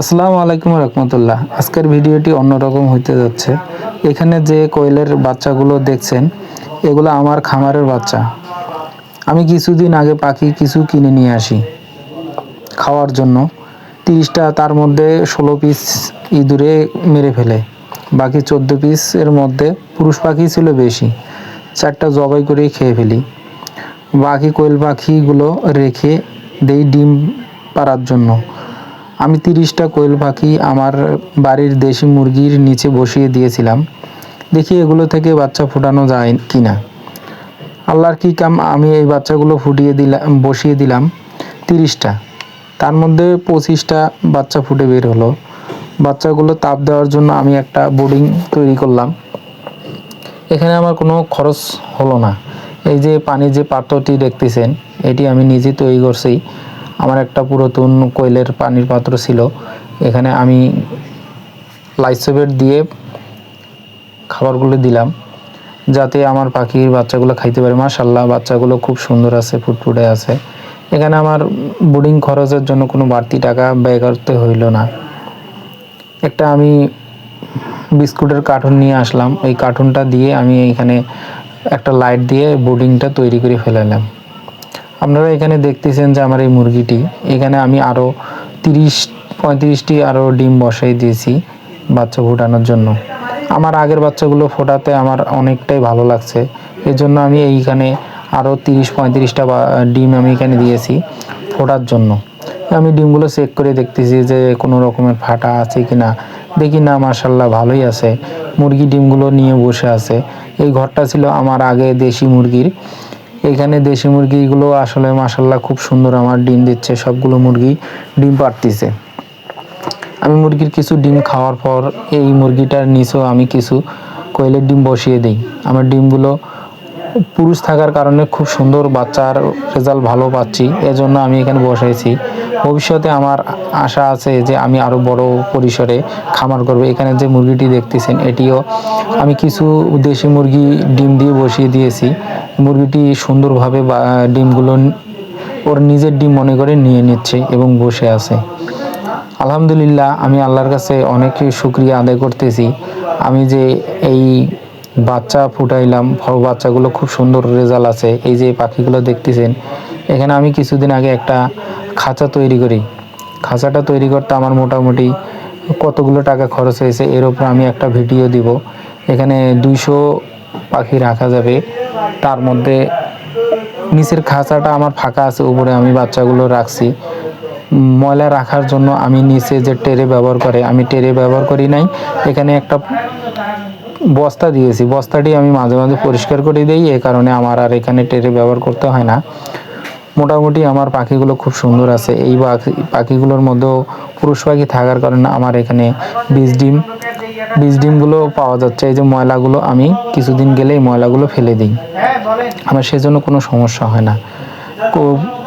আসসালামু আলাইকুম রহমতুল্লাহ। আজকের ভিডিওটি অন্যরকম হইতে যাচ্ছে। এখানে যে কোয়েলের বাচ্চাগুলো দেখছেন, এগুলো আমার খামারের বাচ্চা। আমি কিছুদিন আগে পাখি কিছু কিনে নিয়ে আসি খাওয়ার জন্য। তিরিশটা তার মধ্যে ষোলো পিস ইঁদুরে মেরে ফেলে। বাকি চোদ্দ পিসের মধ্যে পুরুষ পাখি ছিল বেশি। চারটা জবাই করেই খেয়ে ফেলি। বাকি কোয়েল পাখিগুলো রেখে দেই ডিম পাড়ার জন্য। আমি তিরিশটা কোয়েল পাখি আমার বাড়ির দেশি মুরগির নিচে বসিয়ে দিয়েছিলাম। দেখি এগুলো থেকে বাচ্চা ফোটানো যায় কিনা। আল্লাহর কি কাম আমি এই বাচ্চাগুলো ফুটিয়ে দিলাম বসিয়ে দিলাম। তিরিশটা। তার মধ্যে পঁচিশটা বাচ্চা ফুটে বের হলো। বাচ্চাগুলো তাপ দেওয়ার জন্য আমি একটা বোর্ডিং তৈরি করলাম। এখানে আমার কোনো খরচ হলো না। এই যে পানির যে পাত্রটি দেখতেছেন, এটি আমি নিজে তৈরি করছি। আমার একটা পুরাতন কোয়েলের পানির পাত্র ছিল। এখানে আমি লাইসোবেট দিয়ে খাবারগুলো দিলাম, যাতে আমার পাখির বাচ্চাগুলো খাইতে পারে। মাশাল্লাহ বাচ্চাগুলো খুব সুন্দর আছে, ফুটফুটে আছে। এখানে আমার বোর্ডিং খরচের জন্য কোনো বাড়তি টাকা ব্যয় করতে হইল না। একটা আমি বিস্কুটের কার্টুন নিয়ে আসলাম। ওই কার্টুনটা দিয়ে আমি এইখানে একটা লাইট দিয়ে বোর্ডিংটা তৈরি করে ফেলালাম। আপনারা এখানে দেখতেছেন যে আমার এই মুরগিটি। এখানে আমি আরও তিরিশ, পঁয়ত্রিশটি আরও ডিম বসাই দিয়েছি বাচ্চা ফোটানোর জন্য। আমার আগের বাচ্চাগুলো ফোটাতে আমার অনেকটাই ভালো লাগছে। এর জন্য আমি এইখানে আরও তিরিশ, পঁয়ত্রিশটা ডিম আমি এখানে দিয়েছি ফোটার জন্য। আমি ডিমগুলো চেক করে দেখতেছি যে কোনো রকমের ফাটা আছে কি না দেখি না মার্শাল্লাহ ভালোই আছে। মুরগি ডিমগুলো নিয়ে বসে আছে। এই ঘরটা ছিল আমার আগে দেশি মুরগির। এখানে দেশি মুরগিগুলো আসলে মাসাল্লাহ খুব সুন্দর আমার ডিম দিচ্ছে, সবগুলো মুরগি ডিম পাড়তিছে আমি মুরগির কিছু ডিম খাওয়ার পর এই মুরগিটার নিচেও আমি কিছু কোয়েলের ডিম বসিয়ে দিই। আমার ডিমগুলো পুরুষ থাকার কারণে খুব সুন্দর বাচ্চার রেজাল্ট ভালো পাচ্ছি, এজন্য আমি এখানে বসাইছি। ভবিষ্যতে আমার আশা আছে যে আমি আরও বড় পরিসরে খামার করব। এখানে যে মুরগিটি দেখতেছেন, এটিও আমি কিছু দেশি মুরগি ডিম দিয়ে বসিয়ে দিয়েছি। মুরগিটি সুন্দরভাবে বা, ডিমগুলো ওর নিজের ডিম মনে করে নিয়ে নিচ্ছে এবং বসে আছে। আলহামদুলিল্লাহ, আমি আল্লাহর কাছে অনেক শুক্রিয়া আদায় করতেছি। আমি যে এই বাচ্চা ফুটাইলাম বাচ্চাগুলো খুব সুন্দর রেজাল্ট আছে। এই যে পাখিগুলো দেখতেছেন এখানে আমি কিছুদিন আগে একটা খাঁচা তৈরি করি। খাঁচাটা তৈরি করতে আমার মোটামুটি কতগুলো টাকা খরচ হয়েছে এর উপর আমি একটা ভিডিও দিব। এখানে দুইশো পাখি রাখা যাবে। তার মধ্যে নিচের খাঁচাটা আমার ফাঁকা আছে, উপরে আমি বাচ্চাগুলো রাখছি। ময়লা রাখার জন্য আমি নিচে যে টেরে ব্যবহার করে, আমি টেরে ব্যবহার করি নাই। এখানে একটা বস্তা দিয়েছি। বস্তাটি আমি মাঝে মাঝে পরিষ্কার করে দিই, এ কারণে আমার আর এখানে টেরে ব্যবহার করতে হয় না। মোটামুটি আমার পাখিগুলো খুব সুন্দর আছে। এই পাখি, পাখিগুলোর মধ্যেও পুরুষ পাখি থাকার কারণে আমার এখানে বীজ ডিম, বীজ ডিমগুলো পাওয়া যাচ্ছে। এই যে ময়লাগুলো আমি কিছুদিন গেলেই ময়লাগুলো ফেলে দিই। আমার সেজন্য কোনো সমস্যা হয় না।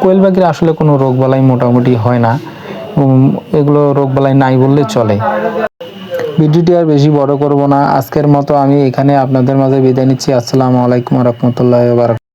কোয়েল পাখির আসলে কোনো রোগবালাই মোটামুটি হয় না। এগুলো রোগবালাই নাই বললে চলে। ভিডিওটি আর বেশি বড় করব না। আজকের মতো আমি এখানে আপনাদের মাঝে বিদায় নিচ্ছি। আসসালামু আলাইকুম রহমতুল্লাহ বারাক